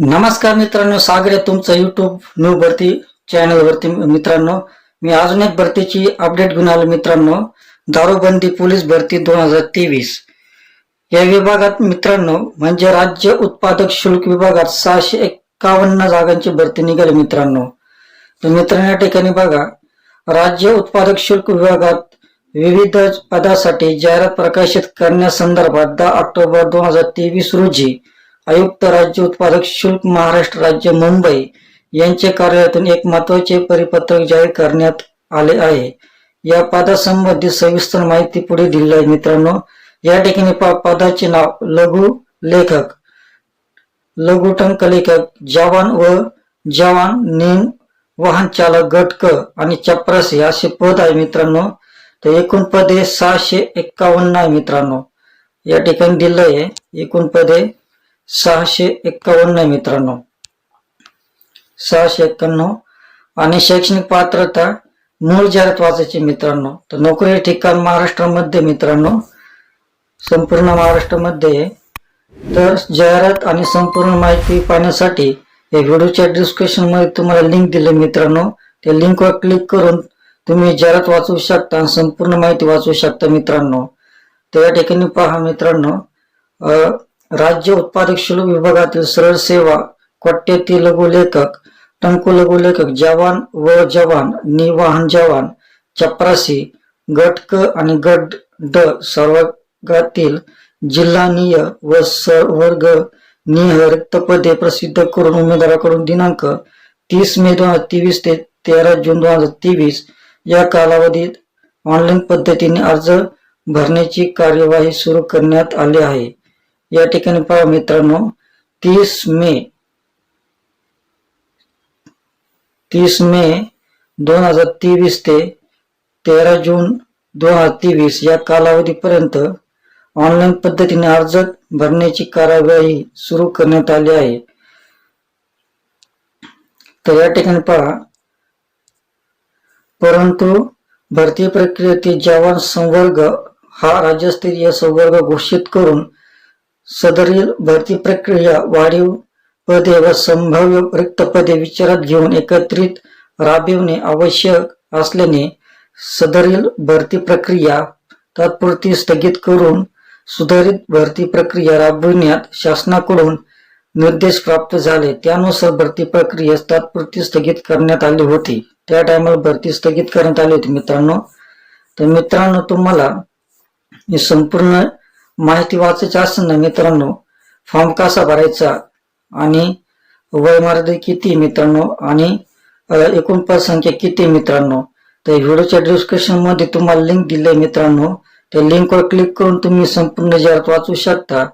नमस्कार मित्रांनो सागर तुमचं युट्यूब न्यू भरती चॅनलवरती मित्रांनो मी अजून एक भरतीची अपडेट घेऊन आलो मित्रांनो. दारूबंदी पोलीस भरती दोन हजार तेवीस. या विभागात मित्रांनो म्हणजे राज्य उत्पादक शुल्क विभागात सहाशे एक्कावन्न जागांची भरती निघाली मित्रांनो. तर मित्रांनो या ठिकाणी बघा. राज्य उत्पादक शुल्क विभागात विविध पदासाठी जाहिरात प्रकाशित करण्यासंदर्भात दहा ऑक्टोबर दोन हजार तेवीस रोजी आयुक्त राज्य उत्पादक शुल्क महाराष्ट्र राज्य मुंबई यांच्या कार्यालयातून एक महत्त्वाचे परिपत्रक जाहीर करण्यात आले आहे. या पदासंबंधी सविस्तर माहिती पुढे दिली आहे. मित्रांनो या ठिकाणी पा- पदाचे नाव लघु लेखक लघुटंक लेखक जवान व जवान नेम वाहन चालक गटक आणि चपरासी असे पद आहे मित्रांनो. तर एकूण पदे सहाशे एक्कावन्न आहे मित्रांनो. या ठिकाणी दिलं आहे एकूण पदे सहाशे एक्कावन्न मित्रांनो. सहाशे एक्क्याण्णव आणि शैक्षणिक पात्रता मूळ जाहिरात वाचायची मित्रांनो. तर नोकरी ठिकाण महाराष्ट्रामध्ये मित्रांनो. संपूर्ण महाराष्ट्रामध्ये. तर जाहिरात आणि संपूर्ण माहिती पाहण्यासाठी या व्हिडिओच्या डिस्क्रिप्शनमध्ये तुम्हाला लिंक दिले मित्रांनो. त्या लिंकवर क्लिक करून तुम्ही जाहिरात वाचू शकता आणि संपूर्ण माहिती वाचू शकता मित्रांनो. तर या ठिकाणी पहा मित्रांनो. राज्य उत्पादक शुल्क विभागातील सरळ सेवा कोट्यातील लघु लेखक टंकू लघु लेखक जवान व जवान निवाहन जवान चपरासी गट क आणि गट ड सर्वातील जिल्हानीय व वर्ग निह रिक्तपदे प्रसिद्ध करून उमेदवाराकडून दिनांक तीस मे दोन हजार तेवीस ते तेरा जून दोन हजार तेवीस या कालावधीत ऑनलाईन पद्धतीने अर्ज भरण्याची कार्यवाही सुरू करण्यात आली आहे. या ठिकाणी पहा मित्रांनो तीस मे तीस मे दोन हजार तेवीस ते तेरा जून दोन हजार तेवीस या कालावधीपर्यंत ऑनलाईन पद्धतीने अर्ज भरण्याची कार्यवाही सुरू करण्यात आली आहे. तर या ठिकाणी पहा परंतु भरती प्रक्रियेतील जवान संवर्ग हा राज्यस्तरीय संवर्ग घोषित करून सदरील भरती प्रक्रिया वाढीव पदे व संभाव्य रिक्त पदे विचारात घेऊन एकत्रित राबविणे आवश्यक असल्याने सदरील भरती प्रक्रिया तात्पुरती स्थगित करून सुधारित भरती प्रक्रिया राबविण्यात शासनाकडून निर्देश प्राप्त झाले. त्यानुसार भरती प्रक्रिया तात्पुरती स्थगित करण्यात आली होती. त्या टायमाला भरती स्थगित करण्यात आली होती मित्रांनो. तर मित्रांनो तुम्हाला मी संपूर्ण माहिती वाचायची असेल ना मित्रांनो. फॉर्म कसा भरायचा? आणि वयमर्यादा किती मित्रांनो? आणि अ, एकूण पदसंख्या किती मित्रांनो? तर व्हिडिओच्या डिस्क्रिप्शनमध्ये तुम्हाला लिंक दिली मित्रांनो. त्या लिंकवर क्लिक करून तुम्ही संपूर्ण जाहिरात वाचू शकता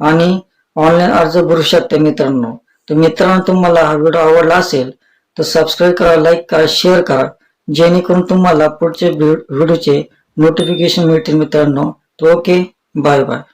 आणि ऑनलाईन अर्ज भरू शकता मित्रांनो. तर मित्रांनो तुम्हाला हा व्हिडिओ आवडला असेल तर सबस्क्राईब करा लाईक करा शेअर करा जेणेकरून तुम्हाला पुढचे व्हिडिओचे नोटिफिकेशन मिळतील मित्रांनो. तर ओके Bye bye.